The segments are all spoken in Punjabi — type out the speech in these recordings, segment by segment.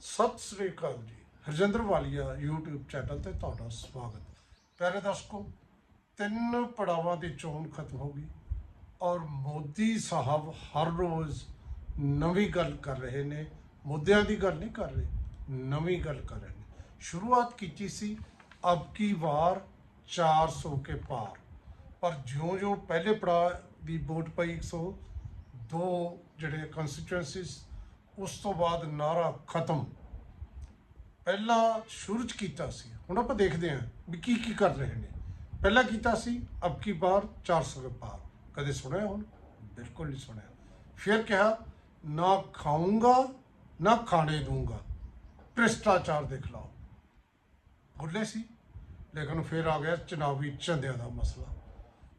ਸਤਿ ਸ੍ਰੀ ਅਕਾਲ ਜੀ। ਹਰਜਿੰਦਰ ਵਾਲੀਆ YouTube ਚੈਨਲ ਤੇ ਤੁਹਾਡਾ ਸਵਾਗਤ। ਪਿਆਰੇ ਦਰਸ਼ਕੋ, ਤਿੰਨ ਪੜਾਵਾਂ ਦੀ ਚੋਣ ਖਤਮ ਹੋ ਗਈ ਔਰ ਮੋਦੀ ਸਾਹਿਬ ਹਰ ਰੋਜ਼ ਨਵੀਂ ਗੱਲ ਕਰ ਰਹੇ ਨੇ। ਮੁੱਦਿਆਂ ਦੀ ਗੱਲ ਨਹੀਂ ਕਰ ਰਹੇ, ਨਵੀਂ ਗੱਲ ਕਰ ਰਹੇ ਨੇ। ਸ਼ੁਰੂਆਤ ਕੀਤੀ ਸੀ, ਅਬ ਕੀ ਵਾਰ 400 ਕੇ ਪਾਰ। ਪਰ ਜਿਉਂ-ਜਿਉਂ ਪਹਿਲੇ ਪੜਾਅ ਦੀ ਵੋਟ ਪਈ 102 ਜਿਹੜੇ ਕੰਸਟੀਚੁਐਂਸੀਜ਼ ਉਸ ਤੋਂ ਬਾਅਦ ਨਾਰਾ ਖਤਮ। ਪਹਿਲਾਂ ਸ਼ੁਰੂ ਚ ਕੀਤਾ ਸੀ। ਹੁਣ ਆਪਾਂ ਦੇਖਦੇ ਹਾਂ ਵੀ ਕੀ ਕੀ ਕਰ ਰਹੇ ਨੇ। ਪਹਿਲਾਂ ਕੀਤਾ ਸੀ ਅਬ ਕੀ ਬਾਰ 400 ਕੇ ਪਾਰ। ਕਦੇ ਸੁਣਿਆ ਹੁਣ? ਬਿਲਕੁਲ ਨਹੀਂ ਸੁਣਿਆ। ਫਿਰ ਕਿਹਾ, ਨਾ ਖਾਊਂਗਾ, ਨਾ ਖਾਣੇ ਦੂੰਗਾ ਭ੍ਰਿਸ਼ਟਾਚਾਰ ਦੇ ਖਿਲਾਫ ਬੋਲੇ ਸੀ। ਲੇਕਿਨ ਫਿਰ ਆ ਗਿਆ ਚੁਣਾਵੀ ਚੰਦਿਆਂ ਦਾ ਮਸਲਾ।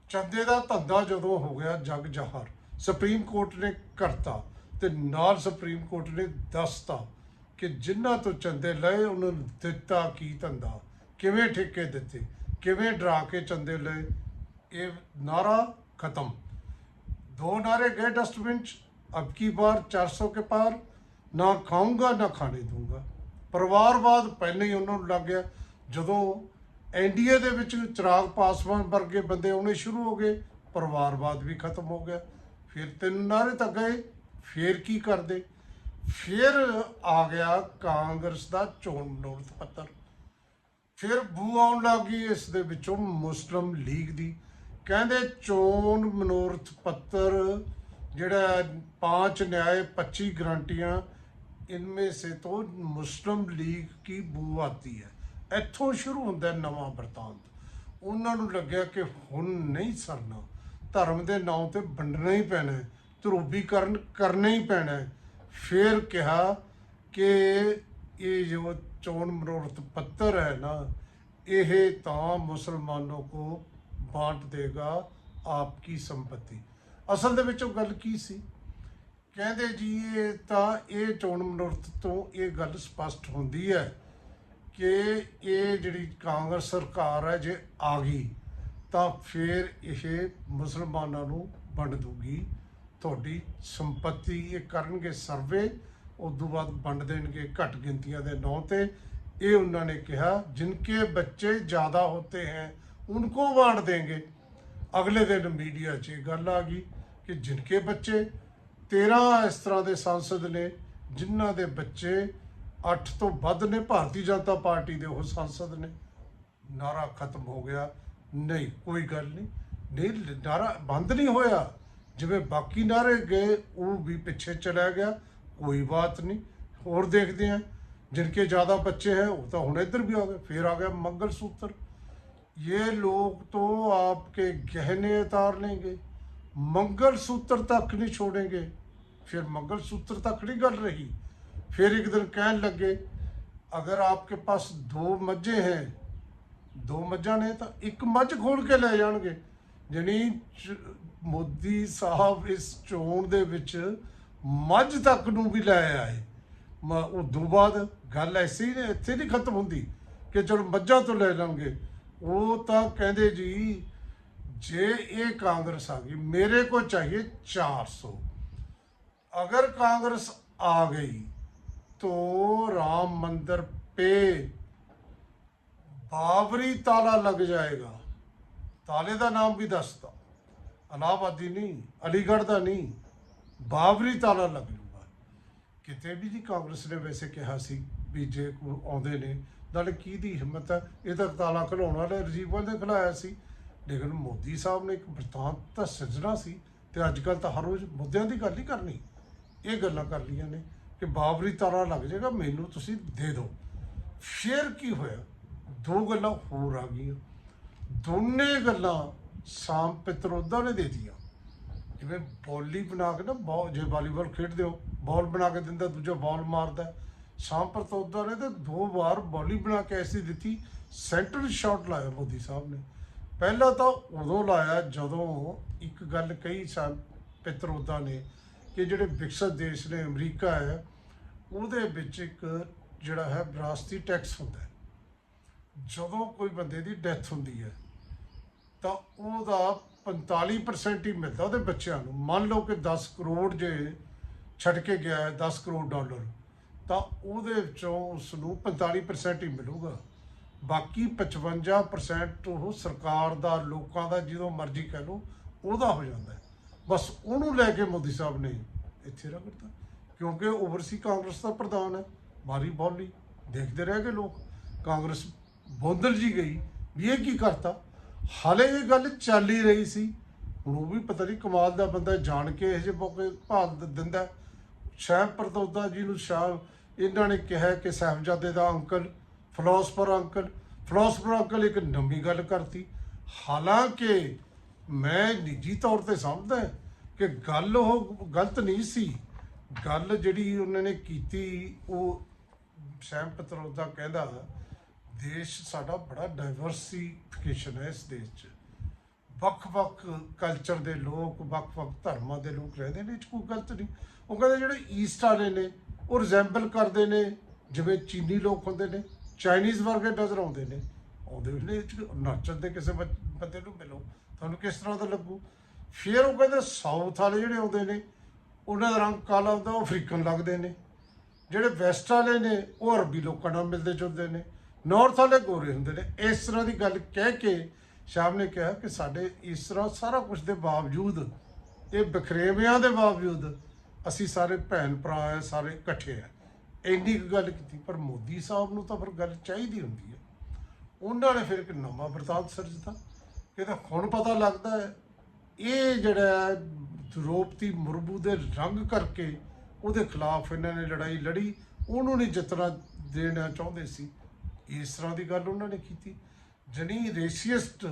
ਚੰਦੇ ਦਾ ਧੰਦਾ ਜਦੋਂ ਹੋ ਗਿਆ ਜਗ ਜਹਰ। ਸੁਪਰੀਮ ਕੋਰਟ ਨੇ ਕਰਤਾ। ਤੇ ਨਾਲ ਸੁਪਰੀਮ ਕੋਰਟ ਨੇ ਦੱਸਤਾ ਕਿ ਜਿਨ੍ਹਾਂ ਤੋਂ ਚੰਦੇ ਲਏ ਉਹਨਾਂ ਨੂੰ ਦਿੱਤਾ ਕੀ ਧੰਦਾ ਕਿਵੇਂ ਠੇਕੇ ਦਿੱਤੇ ਕਿਵੇਂ ਡਰਾ ਕੇ ਚੰਦੇ ਲਏ ਇਹ ਨਾਰਾ ਖਤਮ दो नारे गए डस्टबिन च अब की बार 400 के पार ਨਾ ਖਾਊਂਗਾ ਨਾ ਖਾਣੇ ਦੂੰਗਾ ਪਰਿਵਾਰਵਾਦ ਪਹਿਲਾਂ ਹੀ ਉਹਨਾਂ ਨੂੰ ਲੱਗ ਗਿਆ ਜਦੋਂ ਐਨਡੀਏ ਦੇ ਵਿੱਚ ਚਿਰਾਗ ਪਾਸਵਾਨ ਵਰਗੇ ਬੰਦੇ ਆਉਣੇ ਸ਼ੁਰੂ ਹੋ ਗਏ ਪਰਿਵਾਰਵਾਦ ਵੀ ਖਤਮ ਹੋ ਗਿਆ ਫਿਰ ਤਿੰਨ ਨਾਰੇ ਤਾਂ ਗਏ ਫੇਰ ਕੀ ਕਰਦੇ? ਫਿਰ ਆ ਗਿਆ ਕਾਂਗਰਸ ਦਾ ਚੋਣ ਮਨੋਰਥ ਪੱਤਰ। ਫਿਰ ਬੂ ਆਉਣ ਲੱਗੀ ਇਸ ਦੇ ਵਿੱਚੋਂ ਮੁਸਲਮ ਲੀਗ ਦੀ। ਕਹਿੰਦੇ ਚੋਣ ਮਨੋਰਥ ਪੱਤਰ ਜਿਹੜਾ ਪੰਜ ਨਿਆਏ 25 ਗਰੰਟੀਆਂ, ਇਨਮੇ ਸੇ ਤੋਂ ਮੁਸਲਮ ਲੀਗ ਕੀ ਬੂ ਆਤੀ ਹੈ। ਇੱਥੋਂ ਸ਼ੁਰੂ ਹੁੰਦਾ ਨਵਾਂ ਵਰਤਾਂਤ। ਉਹਨਾਂ ਨੂੰ ਲੱਗਿਆ ਕਿ ਹੁਣ ਨਹੀਂ ਸਰਨਾ। ਧਰਮ ਦੇ ਨਾਂ ਤੇ ਵੰਡਣਾ ਹੀ ਪੈਣਾ। ਧਰੂਬੀਕਰਨ ਕਰਨਾ ਹੀ ਪੈਣਾ ਹੈ। ਫਿਰ ਕਿਹਾ ਕਿ ਇਹ ਜੋ ਚੋਣ ਮਨੋਰਥ ਪੱਤਰ ਹੈ ਨਾ, ਇਹ ਤਾਂ ਮੁਸਲਮਾਨों को ਬਾਂਟ ਦੇਗਾ ਆਪਕੀ ਸੰਪਤੀ। ਅਸਲ ਦੇ ਵਿੱਚ ਉਹ ਗੱਲ ਕੀ ਸੀ? ਕਹਿੰਦੇ ਜੀ, ਇਹ ਤਾਂ ਇਹ ਚੋਣ ਮਨੋਰਥ ਤੋਂ ਇਹ ਗੱਲ ਸਪਸ਼ਟ ਹੁੰਦੀ ਹੈ ਕਿ ਇਹ ਜਿਹੜੀ ਕਾਂਗਰਸ ਸਰਕਾਰ ਹੈ ਜੇ ਆ ਗਈ, ਤਾਂ ਫਿਰ ਇਹ ਮੁਸਲਮਾਨਾਂ ਨੂੰ ਵੰਡ ਦੂਗੀ। ਤੁਹਾਡੀ ਸੰਪਤੀ ਇਹ ਕਰਨਗੇ ਸਰਵੇ ਉਸ ਤੋਂ ਬਾਅਦ ਵੰਡ ਦੇਣਗੇ ਘੱਟ ਗਿਣਤੀਆਂ ਦੇ ਨਾਂ ਤੇ। ਇਹ ਉਹਨਾਂ ਨੇ ਕਿਹਾ, ਜਿਨਕੇ ਬੱਚੇ ਜ਼ਿਆਦਾ ਹੁੰਦੇ ਹਨ ਉਨਕੋ ਬਾंट ਦੇਣਗੇ। ਅਗਲੇ ਦਿਨ ਮੀਡੀਆ 'ਚ ਇਹ ਗੱਲ ਆ ਗਈ ਕਿ ਜਿਨਕੇ ਬੱਚੇ 13 ਇਸ ਤਰ੍ਹਾਂ ਦੇ ਸੰਸਦ ਨੇ, ਜਿਨ੍ਹਾਂ ਦੇ ਬੱਚੇ 8 ਤੋਂ ਵੱਧ ਨੇ, ਭਾਰਤੀ ਜਨਤਾ ਪਾਰਟੀ ਦੇ ਉਹ ਸੰਸਦ ਨੇ। ਨਾਰਾ ਖਤਮ ਹੋ ਗਿਆ। ਨਹੀਂ, ਕੋਈ ਗੱਲ ਨਹੀਂ। ਨਹੀਂ, ਨਾਰਾ ਬੰਦ ਨਹੀਂ ਹੋਇਆ। ਜਿਵੇਂ ਬਾਕੀ ਨਾਰੇ ਗਏ ਉਹ ਵੀ ਪਿੱਛੇ ਚਲਾ ਗਿਆ ਕੋਈ ਬਾਤ ਨਹੀਂ ਹੋਰ ਦੇਖਦੇ ਆ ਜਿਨਕੇ ਜ਼ਿਆਦਾ ਬੱਚੇ ਹੈ ਉਹ ਤਾਂ ਹੁਣ ਇੱਧਰ ਵੀ ਆ ਗਏ ਫਿਰ ਆ ਗਿਆ ਮੰਗਲ ਸੂਤਰ ये लोग तो आपके गहने उतार लेंगे मंगल सूत्र तक नहीं छोड़ेंगे फिर मंगल सूत्र तक नहीं गल रही फिर एक दिन कहने लगे अगर आपके पास दो मज्जे हैं ਦੋ ਮੱਝਾਂ ਨੇ ਤਾਂ ਇੱਕ ਮੱਝ ਖੋਲ ਕੇ ਲੈ ਜਾਣਗੇ ਜਣੀ ਮੋਦੀ ਸਾਹਿਬ ਇਸ ਚੋਣ ਦੇ ਵਿੱਚ ਮੱਝ ਤੱਕ ਨੂੰ ਵੀ ਲੈ ਆਏ ਮ- ਉਦੋਂ ਬਾਅਦ ਗੱਲ ਐਸੀ ਨੇ ਇੱਥੇ ਨਹੀਂ ਖਤਮ ਹੁੰਦੀ ਕਿ ਚਲੋ ਮੱਝਾਂ ਤੋਂ ਲੈ ਲਾਂਗੇ ਉਹ ਤਾਂ ਕਹਿੰਦੇ ਜੀ ਜੇ ਇਹ ਕਾਂਗਰਸ ਆ ਗਈ ਮੇਰੇ ਕੋ ਚਾਹੀਏ 400 अगर कांग्रेस आ गई तो राम मंदिर पे ਬਾਬਰੀ ਤਾਲਾ ਲੱਗ ਜਾਏਗਾ ਤਾਲੇ ਦਾ ਨਾਮ ਵੀ ਦੱਸਦਾ ਅਲਾਹਾਬਾਦੀ ਨਹੀਂ, ਅਲੀਗੜ੍ਹ ਦਾ ਨਹੀਂ, ਬਾਬਰੀ ਤਾਲਾ ਲੱਗ ਜੂਗਾ। ਕਿਤੇ ਵੀ ਜੀ ਕਾਂਗਰਸ ਨੇ ਵੈਸੇ ਕਿਹਾ ਸੀ ਵੀ ਜੇ ਕੋਈ ਆਉਂਦੇ ਨੇ, ਨਾਲੇ ਕੀ ਦੀ ਹਿੰਮਤ ਹੈ? ਇਹ ਤਾਂ ਤਾਲਾ ਖਲਾਉਣ ਵਾਲੇ ਰਜੀਵ ਨੇ ਖਲਾਇਆ ਸੀ। ਲੇਕਿਨ ਮੋਦੀ ਸਾਹਿਬ ਨੇ ਇੱਕ ਬਰਤਾਂਤ ਤਾਂ ਸਿਰਜਣਾ ਸੀ ਤੇ ਅੱਜ ਕੱਲ ਤਾਂ ਹਰ ਰੋਜ਼ ਮੁੱਦਿਆਂ ਦੀ ਗੱਲ ਹੀ ਕਰਨੀ। ਇਹ ਗੱਲਾਂ ਕਰ ਲੀਆਂ ਨੇ ਕਿ ਬਾਬਰੀ ਤਾਲਾ ਲੱਗ ਜਾਏਗਾ, ਮੈਨੂੰ ਤੁਸੀਂ ਦੇ ਦਿਓ। ਸ਼ੇਅਰ ਕੀ ਹੋਇਆ? ਦੋ ਗੱਲਾਂ ਹੋਰ ਆ ਗਈਆਂ। ਦੋਨੇ ਗੱਲਾਂ ਸਾਮ ਪਿਤਰੋਦਾ ਨੇ ਦੇ ਦਿੱਤੀਆਂ ਜਿਵੇਂ ਬੋਲੀ ਬਣਾ ਕੇ ਨਾ ਬਾਲ ਜੇ ਵਾਲੀਬਾਲ ਖੇਡਦੇ ਹੋ, ਬਾਲ ਬਣਾ ਕੇ ਦਿੰਦਾ, ਦੂਜਾ ਬਾਲ ਮਾਰਦਾ। ਸਾਮ ਪਿਤਰੋਦਾ ਨੇ ਤਾਂ ਦੋ ਵਾਰ ਬੋਲੀ ਬਣਾ ਕੇ ਐਸੀ ਦਿੱਤੀ, ਸੈਂਟਰ ਸ਼ਾਟ ਲਾਇਆ ਮੋਦੀ ਸਾਹਿਬ ਨੇ। ਪਹਿਲਾਂ ਤਾਂ ਉਦੋਂ ਲਾਇਆ ਜਦੋਂ ਇੱਕ ਗੱਲ ਕਹੀ ਸਾਂ ਪਿਤਰੋਦਾ ਨੇ ਕਿ ਜਿਹੜੇ ਵਿਕਸਿਤ ਦੇਸ਼ ਨੇ, ਅਮਰੀਕਾ ਹੈ, ਉਹਦੇ ਵਿੱਚ ਇੱਕ ਜਿਹੜਾ ਹੈ ਵਿਰਾਸਤੀ ਟੈਕਸ ਹੁੰਦਾ ਹੈ। ਜਦੋਂ ਕੋਈ ਬੰਦੇ ਦੀ ਡੈਥ ਹੁੰਦੀ ਹੈ ਤਾਂ ਉਹਦਾ 45% ਹੀ ਮਿਲਦਾ ਉਹਦੇ ਬੱਚਿਆਂ ਨੂੰ। ਮੰਨ ਲਓ ਕਿ 10 ਕਰੋੜ ਜੇ ਛੱਡ ਕੇ ਗਿਆ ਹੈ 10 ਕਰੋੜ ਡਾਲਰ, ਤਾਂ ਉਹਦੇ ਵਿੱਚੋਂ ਉਸ ਨੂੰ 45% ਹੀ ਮਿਲੂਗਾ। ਬਾਕੀ 55% ਉਹ ਸਰਕਾਰ ਦਾ, ਲੋਕਾਂ ਦਾ, ਜਦੋਂ ਮਰਜ਼ੀ ਕਹਿ ਲਓ, ਉਹਦਾ ਹੋ ਜਾਂਦਾ ਹੈ। ਬਸ ਉਹਨੂੰ ਲੈ ਕੇ ਮੋਦੀ ਸਾਹਿਬ ਨੇ ਇੱਥੇ ਰਗੜਤਾ ਕਿਉਂਕਿ ਓਵਰਸੀ ਕਾਂਗਰਸ ਦਾ ਪ੍ਰਧਾਨ ਹੈ, ਮਾਰੀ ਬੋਲੀ। ਦੇਖਦੇ ਰਹਿ ਗਏ ਲੋਕ। ਕਾਂਗਰਸ ਬੋਂਦਲ ਜੀ ਗਈ, ਵੀ ਇਹ ਕੀ ਕਰਤਾ? ਹਾਲੇ ਇਹ ਗੱਲ ਚੱਲ ਹੀ ਰਹੀ ਸੀ। ਹੁਣ ਉਹ ਵੀ ਪਤਾ ਨਹੀਂ ਕਮਾਲ ਦਾ ਬੰਦਾ ਜਾਣ ਕੇ ਇਹ ਜਿਹੇ ਮੌਕੇ ਭਾਲ ਦਿੰਦਾ। ਹੈ। ਪ੍ਰਤੋਦਾ ਜੀ ਨੂੰ ਸ਼ਾਹ, ਇਹਨਾਂ ਨੇ ਕਿਹਾ ਕਿ ਸਾਹਿਬਜ਼ਾਦੇ ਦਾ uncle philosopher uncle philosopher uncle ਇੱਕ ਨਵੀਂ ਗੱਲ ਕਰਤੀ। ਹਾਲਾਂਕਿ ਮੈਂ ਨਿੱਜੀ ਤੌਰ ਤੇ ਸਮਝਦਾ ਕਿ ਗੱਲ ਉਹ ਗਲਤ ਨਹੀਂ ਸੀ। ਗੱਲ ਜਿਹੜੀ ਉਹਨਾਂ ਨੇ ਕੀਤੀ, ਉਹ ਸ਼ੈਮ ਪਤਰੋਦਾ ਕਹਿੰਦਾ ਦੇਸ਼ ਸਾਡਾ ਬੜਾ ਡਾਈਵਰਸਿਫਿਕੇਸ਼ਨ ਹੈ ਇਸ ਦੇਸ਼ 'ਚ। ਵੱਖ-ਵੱਖ ਕਲਚਰ ਦੇ ਲੋਕ, ਵੱਖ-ਵੱਖ ਧਰਮਾਂ ਦੇ ਲੋਕ ਰਹਿੰਦੇ ਨੇ, ਇਹ 'ਚ ਕੋਈ ਗਲਤ ਨਹੀਂ। ਉਹ ਕਹਿੰਦੇ ਜਿਹੜੇ ਈਸਟ ਵਾਲੇ ਨੇ, ਉਹ ਰਿਜ਼ੈਂਬਲ ਕਰਦੇ ਨੇ, ਜਿਵੇਂ ਚੀਨੀ ਲੋਕ ਹੁੰਦੇ ਨੇ ਚਾਈਨੀਜ਼ ਵਰਗੇ ਨਜ਼ਰ ਆਉਂਦੇ ਨੇ। ਆਉਂਦੇ ਵੇਲੇ ਇਹ 'ਚ ਨੱਚਣ ਦੇ ਕਿਸੇ ਬੱਚ- ਬੰਦੇ ਨੂੰ ਮਿਲੋ, ਤੁਹਾਨੂੰ ਕਿਸ ਤਰ੍ਹਾਂ ਦਾ ਲੱਗੂ? ਫਿਰ ਉਹ ਕਹਿੰਦੇ ਸਾਊਥ ਵਾਲੇ ਜਿਹੜੇ ਆਉਂਦੇ ਨੇ, ਉਹਨਾਂ ਦਾ ਰੰਗ ਕਾਲਾ ਹੁੰਦਾ, ਉਹ ਅਫਰੀਕਨ ਲੱਗਦੇ ਨੇ। ਜਿਹੜੇ ਵੈਸਟ ਵਾਲੇ ਨੇ, ਉਹ ਅਰਬੀ ਲੋਕਾਂ ਨਾਲ ਮਿਲਦੇ ਜੁਲਦੇ ਨੇ। ਨਾਰਥ ਵਾਲੇ ਗੋਰੇ ਹੁੰਦੇ ਨੇ। ਇਸ ਤਰ੍ਹਾਂ ਦੀ ਗੱਲ ਕਹਿ ਕੇ ਸ਼ਾਮ ਨੇ ਕਿਹਾ ਕਿ ਸਾਡੇ ਇਸ ਤਰ੍ਹਾਂ ਸਾਰਾ ਕੁਝ ਦੇ ਬਾਵਜੂਦ ਇਹ ਬਖਰੇਵਿਆਂ ਦੇ ਬਾਵਜੂਦ ਅਸੀਂ ਸਾਰੇ ਭੈਣ ਭਰਾ ਆ ਸਾਰੇ ਇਕੱਠੇ ਆ। ਇੰਨੀ ਕੁ ਗੱਲ ਕੀਤੀ ਪਰ ਮੋਦੀ ਸਾਹਿਬ ਨੂੰ ਤਾਂ ਫਿਰ ਗੱਲ ਚਾਹੀਦੀ ਹੁੰਦੀ ਹੈ ਉਹਨਾਂ ਨੇ ਫਿਰ ਇੱਕ ਨਵਾਂ ਵਰਤਾਂਤ ਸਿਰਜਤਾ। ਕਿ ਤਾਂ ਹੁਣ ਪਤਾ ਲੱਗਦਾ ਹੈ ਇਹ ਜਿਹੜਾ ਹੈ, ਦ੍ਰੋਪਦੀ ਮੁਰਮੂ ਦੇ ਰੰਗ ਕਰਕੇ ਉਹਦੇ ਖਿਲਾਫ ਇਹਨਾਂ ਨੇ ਲੜਾਈ ਲੜੀ ਉਹਨੂੰ ਨਹੀਂ ਜਿੱਤਣਾ ਦੇਣਾ ਚਾਹੁੰਦੇ ਸੀ। ਇਸ ਤਰ੍ਹਾਂ ਦੀ ਗੱਲ ਉਹਨਾਂ ਨੇ ਕੀਤੀ। ਜਣੀ ਰੇਸ਼ੀਅਸਟ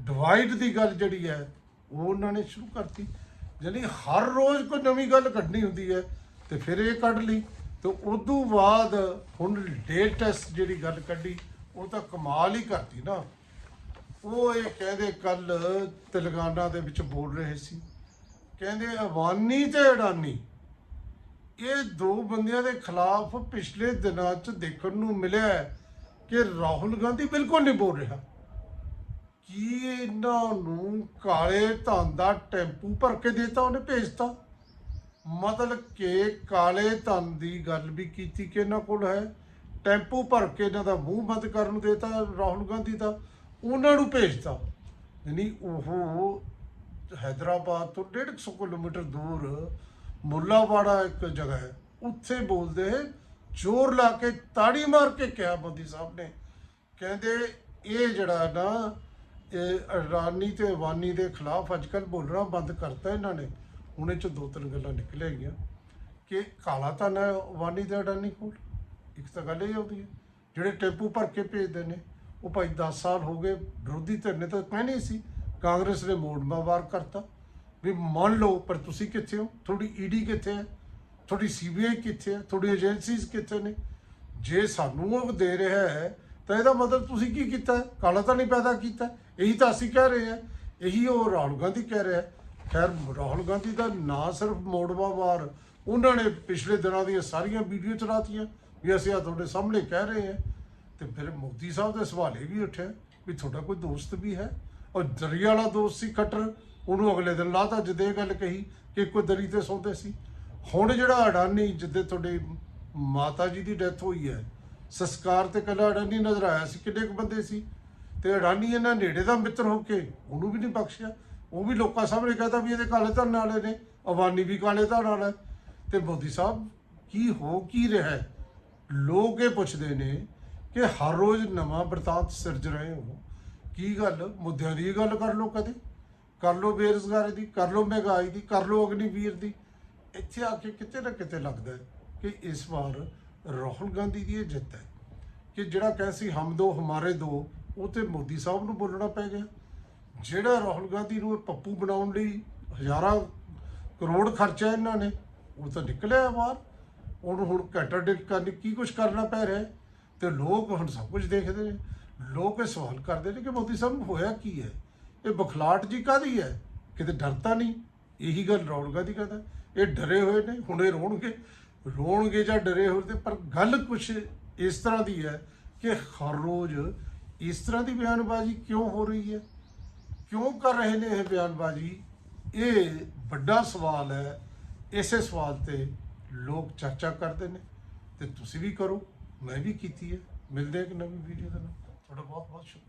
ਡਿਵਾਈਡ ਦੀ ਗੱਲ ਜਿਹੜੀ ਹੈ, ਉਹ ਉਹਨਾਂ ਨੇ ਸ਼ੁਰੂ ਕਰਤੀ। ਜਣੀ ਹਰ ਰੋਜ਼ ਕੋਈ ਨਵੀਂ ਗੱਲ ਕੱਢਣੀ ਹੁੰਦੀ ਹੈ ਤੇ ਫਿਰ ਇਹ ਕੱਢ ਲਈ। ਤੇ ਉਦੋਂ ਬਾਅਦ ਹੁਣ ਲੇਟੈਸਟ ਜਿਹੜੀ ਗੱਲ ਕੱਢੀ, ਉਹ ਤਾਂ ਕਮਾਲ ਹੀ ਕਰਤੀ ਨਾ। ਉਹ ਇਹ ਕਹਿੰਦੇ ਕੱਲ ਤੇਲੰਗਾਨਾ ਦੇ ਵਿੱਚ ਬੋਲ ਰਹੇ ਸੀ। ਕਹਿੰਦੇ ਅਵਾਨੀ ਤੇ ਅਡਾਨੀ, ਇਹ ਦੋ ਬੰਦਿਆਂ ਦੇ ਖਿਲਾਫ ਪਿਛਲੇ ਦਿਨਾਂ 'ਚ ਦੇਖਣ ਨੂੰ ਮਿਲਿਆ ਕਿ ਰਾਹੁਲ ਗਾਂਧੀ ਬਿਲਕੁਲ ਨਹੀਂ ਬੋਲ ਰਿਹਾ। ਕੀ ਇਹਨਾਂ ਨੂੰ ਕਾਲੇ ਧਨ ਦਾ ਟੈਂਪੂ ਭਰ ਕੇ ਦੇਤਾ ਉਹਨੇ, ਭੇਜਤਾ? ਮਤਲਬ ਕਿ ਕਾਲੇ ਧਨ ਦੀ ਗੱਲ ਵੀ ਕੀਤੀ ਕਿ ਇਹਨਾਂ ਕੋਲ ਹੈ। ਟੈਂਪੂ ਭਰ ਕੇ ਇਹਨਾਂ ਦਾ ਮੂੰਹ ਬੰਦ ਕਰਨ ਨੂੰ ਦੇਤਾ ਰਾਹੁਲ ਗਾਂਧੀ ਦਾ, ਉਹਨਾਂ ਨੂੰ ਭੇਜਤਾ। ਯਾਨੀ ਉਹ ਹੈਦਰਾਬਾਦ ਤੋਂ 150 ਕਿਲੋਮੀਟਰ ਦੂਰ ਮੁੱਲਾਵਾੜਾ ਇੱਕ ਜਗ੍ਹਾ ਹੈ। ਉੱਥੇ ਬੋਲਦੇ ਜ਼ੋਰ ਲਾ ਕੇ ਤਾੜੀ ਮਾਰ ਕੇ ਕਿਹਾ ਮੋਦੀ ਸਾਹਿਬ ਨੇ। ਕਹਿੰਦੇ ਇਹ ਜਿਹੜਾ ਨਾ, ਇਹ ਅਡਾਨੀ ਤੇ ਅਵਾਨੀ ਦੇ ਖਿਲਾਫ ਅੱਜਕੱਲ ਬੋਲਣਾ ਬੰਦ ਕਰਤਾ ਇਹਨਾਂ ਨੇ। ਹੁਣ ਇਹ ਚ ਦੋ ਤਿੰਨ ਗੱਲਾਂ ਨਿਕਲ ਆਈਆਂ ਕਿ ਕਾਲਾ ਤਾਂ ਹੈ ਅਵਾਨੀ ਤੇ ਅਡਾਨੀ ਕੋਲ। ਇੱਕ ਤਾਂ ਗੱਲ ਇਹ ਆਉਂਦੀ ਹੈ ਜਿਹੜੇ ਟੈਂਪੂ ਭਰ ਕੇ ਭੇਜਦੇ ਨੇ, ਉਹ ਭਾਈ 10 ਸਾਲ ਹੋ ਗਏ ਵਿਰੋਧੀ ਧਿਰ ਨੇ ਤਾਂ ਕਹਿਣੀ ਸੀ, ਕਾਂਗਰਸ ਨੇ ਮੋੜਵਾ ਵਾਰ ਕਰਤਾ। ਵੀ ਮੰਨ ਲਓ, ਪਰ ਤੁਸੀਂ ਕਿੱਥੇ ਹੋ? ਤੁਹਾਡੀ ਈਡੀ ਕਿੱਥੇ ਹੈ? ਤੁਹਾਡੀ ਸੀਬੀਆਈ ਕਿੱਥੇ ਹੈ? ਤੁਹਾਡੀ ਏਜੰਸੀਜ਼ ਕਿੱਥੇ ਨੇ? ਜੇ ਸਾਨੂੰ ਉਹ ਦੇ ਰਿਹਾ ਹੈ, ਤਾਂ ਇਹਦਾ ਮਤਲਬ ਤੁਸੀਂ ਕੀ ਕੀਤਾ ਕਾਲਾ ਤਾਂ ਨਹੀਂ ਪੈਦਾ ਕੀਤਾ ਇਹੀ ਤਾਂ ਅਸੀਂ ਕਹਿ ਰਹੇ ਹਾਂ। ਇਹੀ ਉਹ ਰਾਹੁਲ ਗਾਂਧੀ ਕਹਿ ਰਿਹਾ ਖੈਰ, ਰਾਹੁਲ ਗਾਂਧੀ ਦਾ ਨਾ ਸਿਰਫ ਮੋੜਵਾ ਵਾਰ, ਉਹਨਾਂ ਨੇ ਪਿਛਲੇ ਦਿਨਾਂ ਦੀਆਂ ਸਾਰੀਆਂ ਵੀਡੀਓ ਚਲਾਤੀਆਂ ਵੀ ਅਸੀਂ ਆ ਤੁਹਾਡੇ ਸਾਹਮਣੇ ਕਹਿ ਰਹੇ ਹਾਂ। ਤੇ ਫਿਰ ਮੋਦੀ ਸਾਹਿਬ ਦੇ ਸਵਾਲ ਇਹ ਵੀ ਉੱਠਿਆ ਵੀ ਤੁਹਾਡਾ ਕੋਈ ਦੋਸਤ ਵੀ ਹੈ? ਔਰ ਦਰੀ ਵਾਲਾ ਦੋਸਤ ਸੀ, ਖੱਟਰ। ਉਹਨੂੰ ਅਗਲੇ ਦਿਨ ਲਾਤਾ ਜਦ ਇਹ ਗੱਲ ਕਹੀ ਕਿ ਕੋਈ ਦਰੀ ਤੇ ਸੌਂਦੇ ਸੀ। ਹੁਣ ਜਿਹੜਾ ਅਡਾਨੀ, ਜਿੱਦੇ ਤੁਹਾਡੇ ਮਾਤਾ ਜੀ ਦੀ ਡੈਥ ਹੋਈ ਹੈ, ਸੰਸਕਾਰ ਤੇ ਕੱਲਾ ਅਡਾਨੀ ਨਜ਼ਰ ਆਇਆ ਸੀ, ਕਿੰਨੇ ਕੁ ਬੰਦੇ ਸੀ? ਤੇ ਅਡਾਨੀ ਇਹਨਾਂ ਨੇੜੇ ਦਾ ਮਿੱਤਰ ਹੋ ਕੇ ਉਹਨੂੰ ਵੀ ਨਹੀਂ ਬਖਸ਼ਿਆ। ਉਹ ਵੀ ਲੋਕਾਂ ਸਾਹਮਣੇ ਕਹਤਾ ਵੀ ਇਹਦੇ ਕਾਲੇ ਧਨ ਵਾਲੇ ਨੇ ਅਵਾਨੀ ਵੀ ਕਾਲੇ ਧਨ ਵਾਲਾ ਹੈ। ਤੇ ਮੋਦੀ ਸਾਹਿਬ, ਕੀ ਹੋ, ਕੀ ਰਿਹਾ ਲੋਕ ਇਹ ਪੁੱਛਦੇ ਨੇ ਕਿ ਹਰ ਰੋਜ਼ ਨਵਾਂ ਵਰਤਾਂਤ ਸਿਰਜ ਰਹੇ ਹੋ। ਕੀ ਗੱਲ? ਮੁੱਦਿਆਂ ਦੀ ਗੱਲ ਕਰ ਲਓ ਕਦੇ। ਕਰ ਲਓ ਬੇਰੁਜ਼ਗਾਰੀ ਦੀ, ਕਰ ਲਓ ਮਹਿੰਗਾਈ ਦੀ, ਕਰ ਲਓ ਅਗਨੀਵੀਰ ਦੀ। ਇੱਥੇ ਆ ਕੇ ਕਿਤੇ ਨਾ ਕਿਤੇ ਲੱਗਦਾ ਕਿ ਇਸ ਵਾਰ ਰਾਹੁਲ ਗਾਂਧੀ ਦੀ ਇਹ ਜਿੱਤ ਹੈ ਕਿ ਜਿਹੜਾ ਕਹਿ ਸੀ ਹਮ ਦੋ ਹਮਾਰੇ ਦੋ, ਉਹ ਤੇ ਮੋਦੀ ਸਾਹਿਬ ਨੂੰ ਬੋਲਣਾ ਪੈ ਗਿਆ। ਜਿਹੜਾ ਰਾਹੁਲ ਗਾਂਧੀ ਨੂੰ ਇਹ ਪੱਪੂ ਬਣਾਉਣ ਲਈ ਹਜ਼ਾਰਾਂ ਕਰੋੜ ਖਰਚਿਆ ਇਹਨਾਂ ਨੇ, ਉਹ ਤਾਂ ਨਿਕਲਿਆ ਬਾਹਰ ਉਹਨੂੰ ਹੁਣ ਕੰਟਰਡਿਕਟ ਕਰਨ ਕੀ ਕੁਝ ਕਰਨਾ ਪੈ ਰਿਹਾ ਹੈ? ਤੇ ਲੋਕ ਹੁਣ ਸਭ ਕੁਝ ਦੇਖਦੇ ਨੇ। ਲੋਕ ਇਹ ਸਵਾਲ ਕਰਦੇ ਨੇ ਕਿ ਮੋਦੀ ਸਾਹਿਬ ਨੂੰ ਹੋਇਆ ਕੀ ਹੈ? ਇਹ ਬਖਲਾਟ ਜੀ ਕਾਦੀ ਹੈ? ਕਿਤੇ ਡਰਤਾ ਨਹੀਂ? ਇਹੀ ਗੱਲ ਰਾਹੁਲ ਗਾਂਧੀ ਕਹਿੰਦਾ। ਇਹ ਡਰੇ ਹੋਏ ਨੇ, ਹੁਣੇ ਰੋਣਗੇ। ਰੋਣਗੇ ਜਾਂ ਡਰੇ ਹੋਏ ਤੇ ਪਰ ਗੱਲ ਕੁਝ ਇਸ ਤਰ੍ਹਾਂ ਦੀ ਹੈ ਕਿ ਹਰ ਰੋਜ਼ ਇਸ ਤਰ੍ਹਾਂ ਦੀ ਬਿਆਨਬਾਜ਼ੀ ਕਿਉਂ ਹੋ ਰਹੀ ਹੈ? ਕਿਉਂ ਕਰ ਰਹੇ ਨੇ ਇਹ ਬਿਆਨਬਾਜ਼ੀ? ਇਹ ਵੱਡਾ ਸਵਾਲ ਹੈ। ਇਸੇ ਸਵਾਲ ਤੇ ਲੋਕ ਚਰਚਾ ਕਰਦੇ ਨੇ। ਤੇ ਤੁਸੀਂ ਵੀ ਕਰੋ, ਮੈਂ ਵੀ ਕੀਤੀ ਹੈ। ਮਿਲਦੇ ਹਾਂ ਇੱਕ ਨਵੀਂ ਵੀਡੀਓ ਦੇ ਨਾਲ। ਤੁਹਾਡਾ ਬਹੁਤ ਬਹੁਤ ਸ਼ੁਕਰੀਆ।